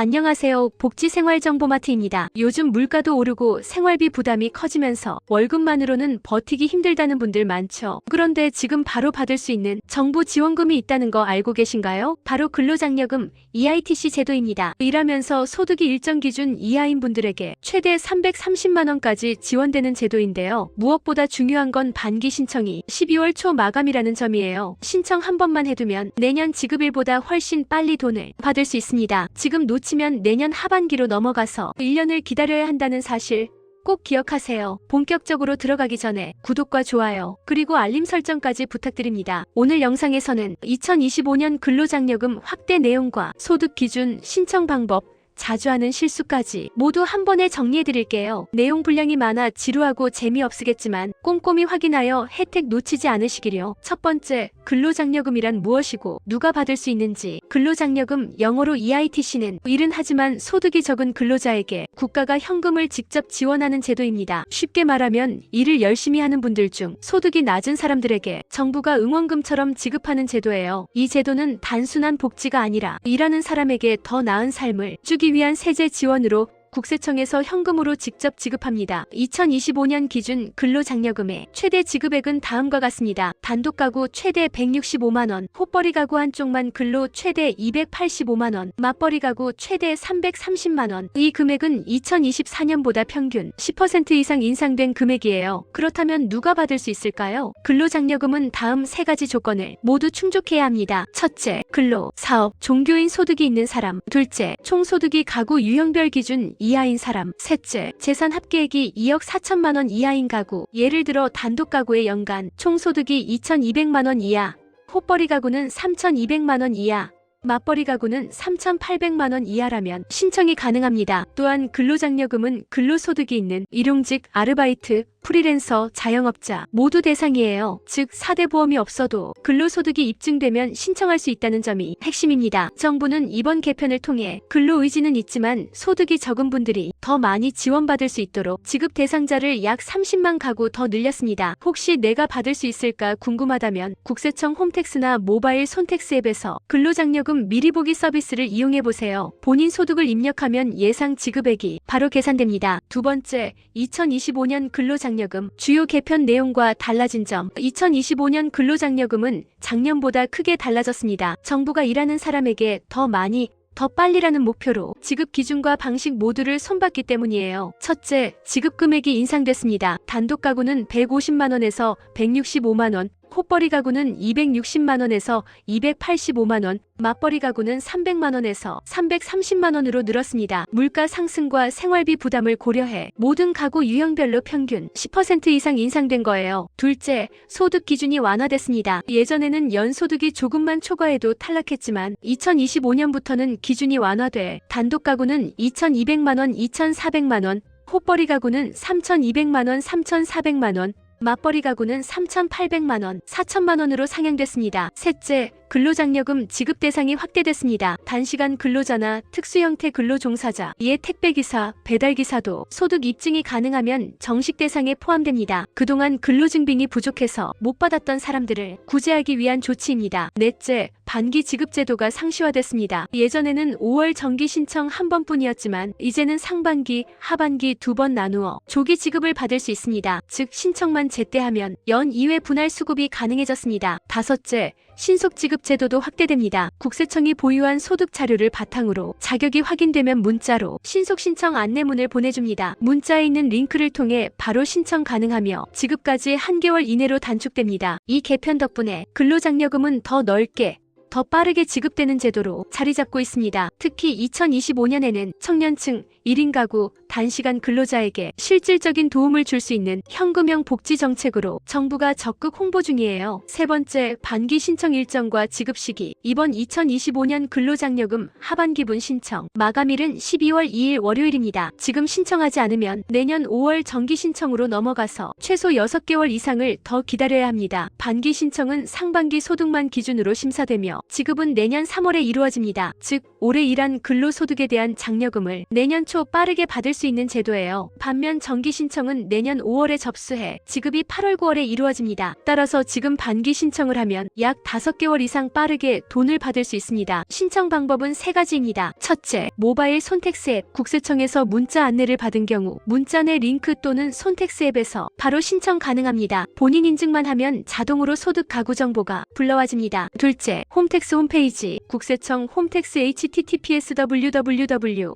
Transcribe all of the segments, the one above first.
안녕하세요. 복지생활정보마트입니다. 요즘 물가도 오르고 생활비 부담이 커지면서 월급만으로는 버티기 힘들다는 분들 많죠. 그런데 지금 바로 받을 수 있는 정부 지원금이 있다는 거 알고 계신가요? 바로 근로장려금 EITC 제도입니다. 일하면서 소득이 일정 기준 이하인 분들에게 최대 330만원까지 지원되는 제도인데요. 무엇보다 중요한 건 반기 신청이 12월 초 마감이라는 점이에요. 신청 한 번만 해두면 내년 지급일보다 훨씬 빨리 돈을 받을 수 있습니다. 지금 놓치 면 내년 하반기로 넘어가서 1년을 기다려야 한다는 사실 꼭 기억하세요. 본격적으로 들어가기 전에 구독과 좋아요, 그리고 알림 설정까지 부탁드립니다. 오늘 영상에서는 2025년 근로장려금 확대 내용과 소득 기준, 신청 방법, 자주 하는 실수까지 모두 한 번에 정리해 드릴게요. 내용 분량이 많아 지루하고 재미없으겠지만 꼼꼼히 확인하여 혜택 놓치지 않으시기려. 첫 번째, 근로장려금이란 무엇이고 누가 받을 수 있는지. 근로장려금 영어로 EITC는 일은 하지만 소득이 적은 근로자에게 국가가 현금을 직접 지원하는 제도입니다. 쉽게 말하면 일을 열심히 하는 분들 중 소득이 낮은 사람들에게 정부가 응원금처럼 지급하는 제도예요. 이 제도는 단순한 복지가 아니라 일하는 사람에게 더 나은 삶을 주기 위한 세제 지원으로 국세청에서 현금으로 직접 지급합니다. 2025년 기준 근로장려금의 최대 지급액은 다음과 같습니다. 단독 가구 최대 165만원, 호벌이 가구 한쪽만 근로 최대 285만원, 맞벌이 가구 최대 330만원. 이 금액은 2024년보다 평균 10% 이상 인상된 금액이에요. 그렇다면 누가 받을 수 있을까요? 근로장려금은 다음 세 가지 조건을 모두 충족해야 합니다. 첫째, 근로, 사업, 종교인 소득이 있는 사람. 둘째, 총소득이 가구 유형별 기준 이하인 사람. 셋째, 재산 합계액이 2억 4천만 원 이하인 가구. 예를 들어 단독 가구의 연간 총소득이 2,200만 원 이하. 호벌이 가구는 3,200만 원 이하. 맞벌이 가구는 3,800만 원 이하라면 신청이 가능합니다. 또한 근로장려금은 근로소득이 있는 일용직, 아르바이트, 프리랜서, 자영업자 모두 대상이에요. 즉 4대 보험이 없어도 근로소득이 입증되면 신청할 수 있다는 점이 핵심입니다. 정부는 이번 개편을 통해 근로 의지는 있지만 소득이 적은 분들이 더 많이 지원받을 수 있도록 지급 대상자를 약 30만 가구 더 늘렸습니다. 혹시 내가 받을 수 있을까 궁금하다면 국세청 홈택스나 모바일 손택스 앱에서 근로장려금 미리 보기 서비스를 이용해 보세요. 본인 소득을 입력하면 예상 지급액이 바로 계산됩니다. 두 번째, 2025년 근로장 려금 주요 개편 내용과 달라진 점. 2025년 근로장려금은 작년보다 크게 달라졌습니다. 정부가 일하는 사람에게 더 많이 더 빨리라는 목표로 지급 기준과 방식 모두를 손봤기 때문이에요. 첫째, 지급 금액이 인상됐습니다. 단독 가구는 150만 원에서 165만 원, 호벌이 가구는 260만 원에서 285만 원, 맞벌이 가구는 300만 원에서 330만 원으로 늘었습니다. 물가 상승과 생활비 부담을 고려해 모든 가구 유형별로 평균 10% 이상 인상된 거예요. 둘째, 소득 기준이 완화됐습니다. 예전에는 연소득이 조금만 초과해도 탈락했지만 2025년부터는 기준이 완화돼 단독 가구는 2,200만 원, 2,400만 원, 호벌이 가구는 3,200만 원, 3,400만 원, 맞벌이 가구는 3,800만 원, 4천만 원으로 상향됐습니다. 셋째, 근로장려금 지급 대상이 확대됐습니다. 단시간 근로자나 특수 형태 근로 종사자, 이에 택배기사, 배달기사도 소득 입증이 가능하면 정식 대상에 포함됩니다. 그동안 근로증빙이 부족해서 못 받았던 사람들을 구제하기 위한 조치입니다. 넷째, 반기 지급 제도가 상시화됐습니다. 예전에는 5월 정기 신청 한 번뿐이었지만 이제는 상반기, 하반기 두 번 나누어 조기 지급을 받을 수 있습니다. 즉 신청만 제때 하면 연 2회 분할 수급이 가능해졌습니다. 다섯째, 신속 지급 제도도 확대됩니다. 국세청이 보유한 소득 자료를 바탕으로 자격이 확인되면 문자로 신속 신청 안내문을 보내줍니다. 문자에 있는 링크를 통해 바로 신청 가능하며 지급까지 한개월 이내로 단축됩니다. 이 개편 덕분에 근로장려금은 더 넓게 더 빠르게 지급되는 제도로 자리 잡고 있습니다. 특히 2025년에는 청년층, 1인 가구, 단시간 근로자에게 실질적인 도움을 줄 수 있는 현금형 복지 정책으로 정부가 적극 홍보 중이에요. 세 번째, 반기 신청 일정과 지급 시기. 이번 2025년 근로장려금 하반기분 신청. 마감일은 12월 2일 월요일입니다. 지금 신청하지 않으면 내년 5월 정기 신청으로 넘어가서 최소 6개월 이상을 더 기다려야 합니다. 반기 신청은 상반기 소득만 기준으로 심사되며 지급은 내년 3월에 이루어집니다. 즉, 올해 일한 근로소득에 대한 장려금을 내년 초 빠르게 받을 수 있는 제도예요. 반면 정기 신청은 내년 5월에 접수해 지급이 8월 9월에 이루어집니다. 따라서 지금 반기 신청을 하면 약 5개월 이상 빠르게 돈을 받을 수 있습니다. 신청 방법은 세 가지입니다. 첫째, 모바일 손택스 앱 국세청에서 문자 안내를 받은 경우 문자 내 링크 또는 손택스 앱에서 바로 신청 가능합니다. 본인 인증만 하면 자동으로 소득 가구 정보가 불러와집니다. 둘째, 홈택스 홈페이지 국세청 홈택스 https www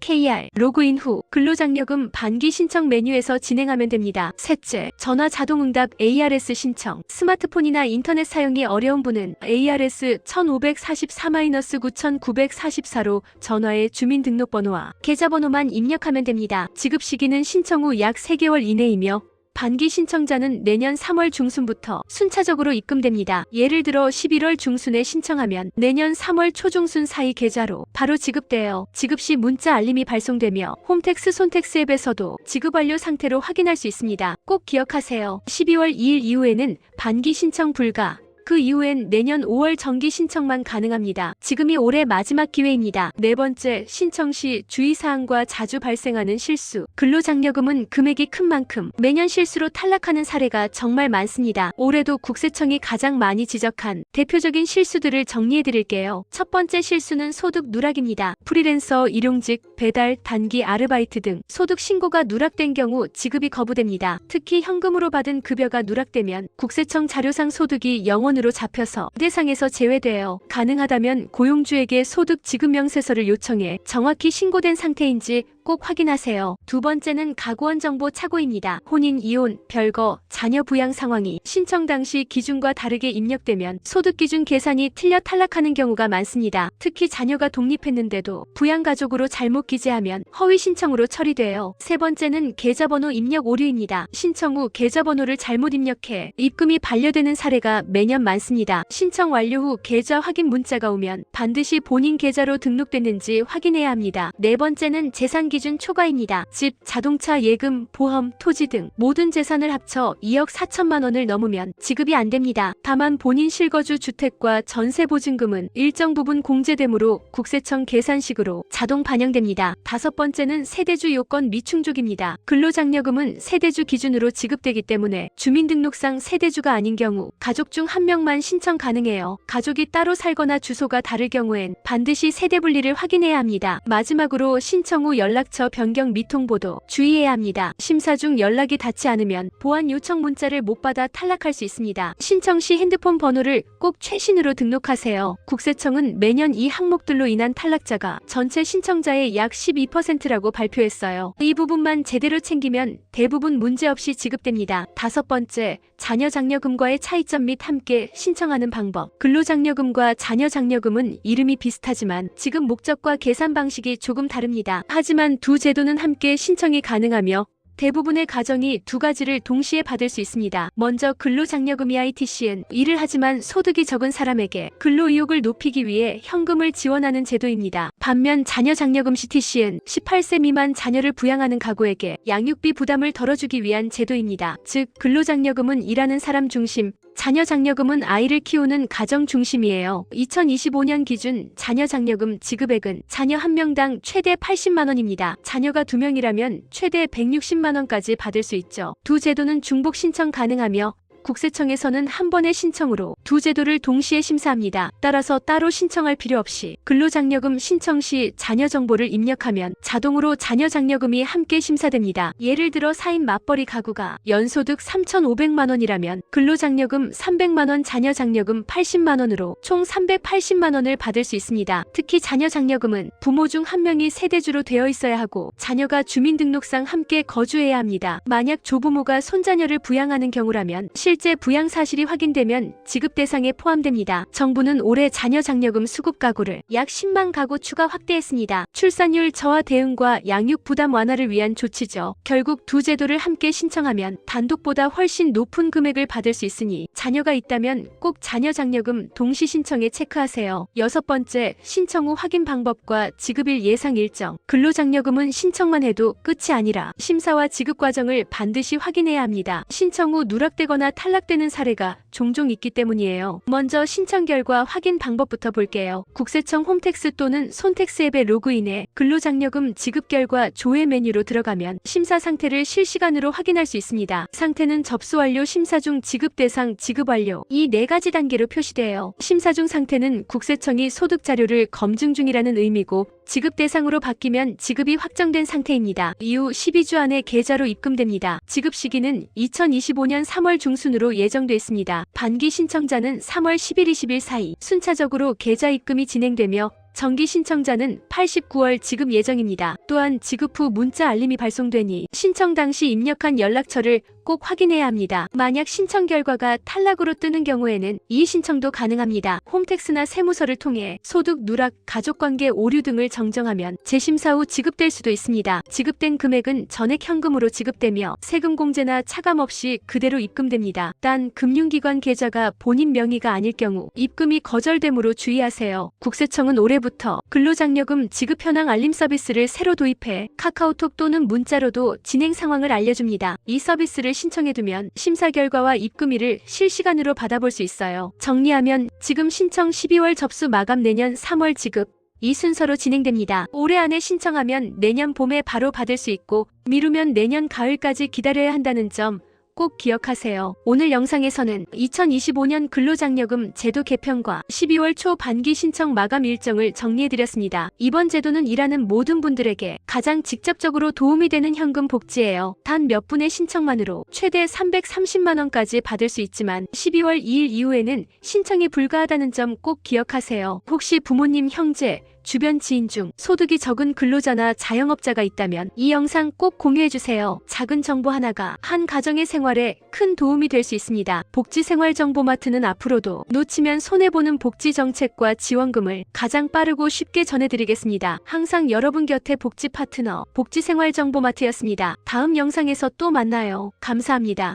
kr 로그인 후 근로장려금 반기 신청 메뉴에서 진행하면 됩니다. 셋째, 전화 자동응답 ARS 신청 스마트폰이나 인터넷 사용이 어려운 분은 ARS 1544-9944로 전화에 주민등록번호와 계좌번호만 입력하면 됩니다. 지급 시기는 신청 후 약 3개월 이내이며 반기 신청자는 내년 3월 중순부터 순차적으로 입금됩니다. 예를 들어 11월 중순에 신청하면 내년 3월 초중순 사이 계좌로 바로 지급되어 지급 시 문자 알림이 발송되며 홈택스 손택스 앱에서도 지급 완료 상태로 확인할 수 있습니다. 꼭 기억하세요. 12월 2일 이후에는 반기 신청 불가. 그 이후엔 내년 5월 정기 신청만 가능합니다. 지금이 올해 마지막 기회입니다. 네 번째, 신청 시 주의사항과 자주 발생하는 실수. 근로장려금은 금액이 큰 만큼 매년 실수로 탈락하는 사례가 정말 많습니다. 올해도 국세청이 가장 많이 지적한 대표적인 실수들을 정리해 드릴게요. 첫 번째 실수는 소득 누락입니다. 프리랜서, 일용직, 배달, 단기 아르바이트 등 소득 신고가 누락된 경우 지급이 거부됩니다. 특히 현금으로 받은 급여가 누락되면 국세청 자료상 소득이 영원 원으로 잡혀서 대상에서 제외되어 가능하다면 고용주에게 소득 지급 명세서를 요청해 정확히 신고된 상태인지 꼭 확인하세요. 두 번째는 가구원 정보 착오입니다. 혼인, 이혼, 별거, 자녀 부양 상황이 신청 당시 기준과 다르게 입력되면 소득 기준 계산이 틀려 탈락하는 경우가 많습니다. 특히 자녀가 독립했는데도 부양 가족으로 잘못 기재하면 허위 신청으로 처리돼요. 세 번째는 계좌번호 입력 오류입니다. 신청 후 계좌번호를 잘못 입력해 입금이 반려되는 사례가 매년 많습니다. 신청 완료 후 계좌 확인 문자가 오면 반드시 본인 계좌로 등록됐는지 확인해야 합니다. 네 번째는 재산 기준 초과입니다. 집, 자동차 예금, 보험, 토지 등 모든 재산을 합쳐 2억 4천만 원을 넘으면 지급이 안 됩니다. 다만 본인 실거주 주택과 전세 보증금은 일정 부분 공제되므로 국세청 계산식으로 자동 반영됩니다. 다섯 번째는 세대주 요건 미충족입니다. 근로장려금은 세대주 기준으로 지급되기 때문에 주민등록상 세대주가 아닌 경우 가족 중 한 명만 신청 가능해요. 가족이 따로 살거나 주소가 다를 경우엔 반드시 세대 분리를 확인해야 합니다. 마지막으로 신청 후 연락 처 변경 미통보도 주의해야 합니다. 심사 중 연락이 닿지 않으면 보안 요청 문자를 못 받아 탈락할 수 있습니다. 신청 시 핸드폰 번호를 꼭 최신으로 등록하세요. 국세청은 매년 이 항목들로 인한 탈락자가 전체 신청자의 약 12%라고 발표했어요. 이 부분만 제대로 챙기면 대부분 문제없이 지급됩니다. 다섯 번째, 자녀 장려금과의 차이점 및 함께 신청하는 방법. 근로장려금과 자녀 장려금은 이름이 비슷하지만 지급 목적과 계산 방식이 조금 다릅니다. 하지만 두 제도는 함께 신청이 가능하며 대부분의 가정이 두 가지를 동시에 받을 수 있습니다. 먼저 근로장려금이 ITC는 일을 하지만 소득이 적은 사람에게 근로 의욕을 높이기 위해 현금을 지원하는 제도입니다. 반면 자녀장려금 CTC는 18세 미만 자녀를 부양하는 가구에게 양육비 부담을 덜어주기 위한 제도입니다. 즉 근로장려금은 일하는 사람 중심, 자녀 장려금은 아이를 키우는 가정 중심이에요. 2025년 기준 자녀 장려금 지급액은 자녀 한 명당 최대 80만 원입니다. 자녀가 두 명이라면 최대 160만 원까지 받을 수 있죠. 두 제도는 중복 신청 가능하며 국세청에서는 한 번의 신청으로 두 제도를 동시에 심사합니다. 따라서 따로 신청할 필요 없이 근로장려금 신청 시 자녀 정보를 입력하면 자동으로 자녀 장려금이 함께 심사됩니다. 예를 들어 4인 맞벌이 가구가 연소득 3,500만 원이라면 근로장려금 300만 원, 자녀 장려금 80만 원으로 총 380만 원을 받을 수 있습니다. 특히 자녀 장려금은 부모 중 한 명이 세대주로 되어 있어야 하고 자녀가 주민등록상 함께 거주해야 합니다. 만약 조부모가 손자녀를 부양하는 경우라면 실제 부양 사실이 확인되면 지급 대상에 포함됩니다. 정부는 올해 자녀 장려금 수급 가구를 약 10만 가구 추가 확대했습니다. 출산율 저하 대응과 양육 부담 완화를 위한 조치죠. 결국 두 제도를 함께 신청하면 단독보다 훨씬 높은 금액을 받을 수 있으니 자녀가 있다면 꼭 자녀 장려금 동시 신청에 체크하세요. 여섯 번째, 신청 후 확인 방법과 지급일 예상 일정. 근로장려금은 신청만 해도 끝이 아니라 심사와 지급 과정을 반드시 확인해야 합니다. 신청 후 누락되거나 탈락되는 사례가 종종 있기 때문이에요. 먼저 신청 결과 확인 방법부터 볼게요. 국세청 홈택스 또는 손택스 앱에 로그인해 근로장려금 지급 결과 조회 메뉴로 들어가면 심사 상태를 실시간으로 확인할 수 있습니다. 상태는 접수 완료 심사 중 지급 대상 지급 완료 이 네 가지 단계로 표시돼요. 심사 중 상태는 국세청이 소득 자료를 검증 중이라는 의미고 지급 대상으로 바뀌면 지급이 확정된 상태입니다. 이후 12주 안에 계좌로 입금됩니다. 지급 시기는 2025년 3월 중순으로 예정돼 있습니다. 반기 신청자는 3월 10일 20일 사이 순차적으로 계좌 입금이 진행되며 정기 신청자는 89월 지급 예정입니다. 또한 지급 후 문자 알림이 발송되니 신청 당시 입력한 연락처를 꼭 확인해야 합니다. 만약 신청 결과가 탈락으로 뜨는 경우에는 이의신청도 가능합니다. 홈택스나 세무서를 통해 소득 누락, 가족관계 오류 등을 정정하면 재심사 후 지급될 수도 있습니다. 지급된 금액은 전액 현금으로 지급되며 세금 공제나 차감 없이 그대로 입금됩니다. 단 금융기관 계좌가 본인 명의가 아닐 경우 입금이 거절되므로 주의하세요. 국세청은 올해부터 근로장려금 지급 현황 알림 서비스를 새로 도입해 카카오톡 또는 문자로도 진행 상황을 알려줍니다. 이 서비스 를 신청해두면 심사 결과와 입금일을 실시간으로 받아볼 수 있어요. 정리하면 지금 신청 12월 접수 마감 내년 3월 지급 이 순서로 진행됩니다. 올해 안에 신청하면 내년 봄에 바로 받을 수 있고 미루면 내년 가을까지 기다려야 한다는 점 꼭 기억하세요. 오늘 영상에서는 2025년 근로장려금 제도 개편과 12월 초 반기 신청 마감 일정을 정리해드렸습니다. 이번 제도는 일하는 모든 분들에게 가장 직접적으로 도움이 되는 현금 복지예요. 단 몇 분의 신청만으로 최대 330만원까지 받을 수 있지만 12월 2일 이후에는 신청이 불가하다는 점 꼭 기억하세요. 혹시 부모님, 형제, 주변 지인 중 소득이 적은 근로자나 자영업자가 있다면 이 영상 꼭 공유해주세요. 작은 정보 하나가 한 가정의 생활에 큰 도움이 될 수 있습니다. 복지생활정보마트는 앞으로도 놓치면 손해보는 복지 정책과 지원금을 가장 빠르고 쉽게 전해드리겠습니다. 항상 여러분 곁에 복지 파트너 복지생활정보마트였습니다. 다음 영상에서 또 만나요. 감사합니다.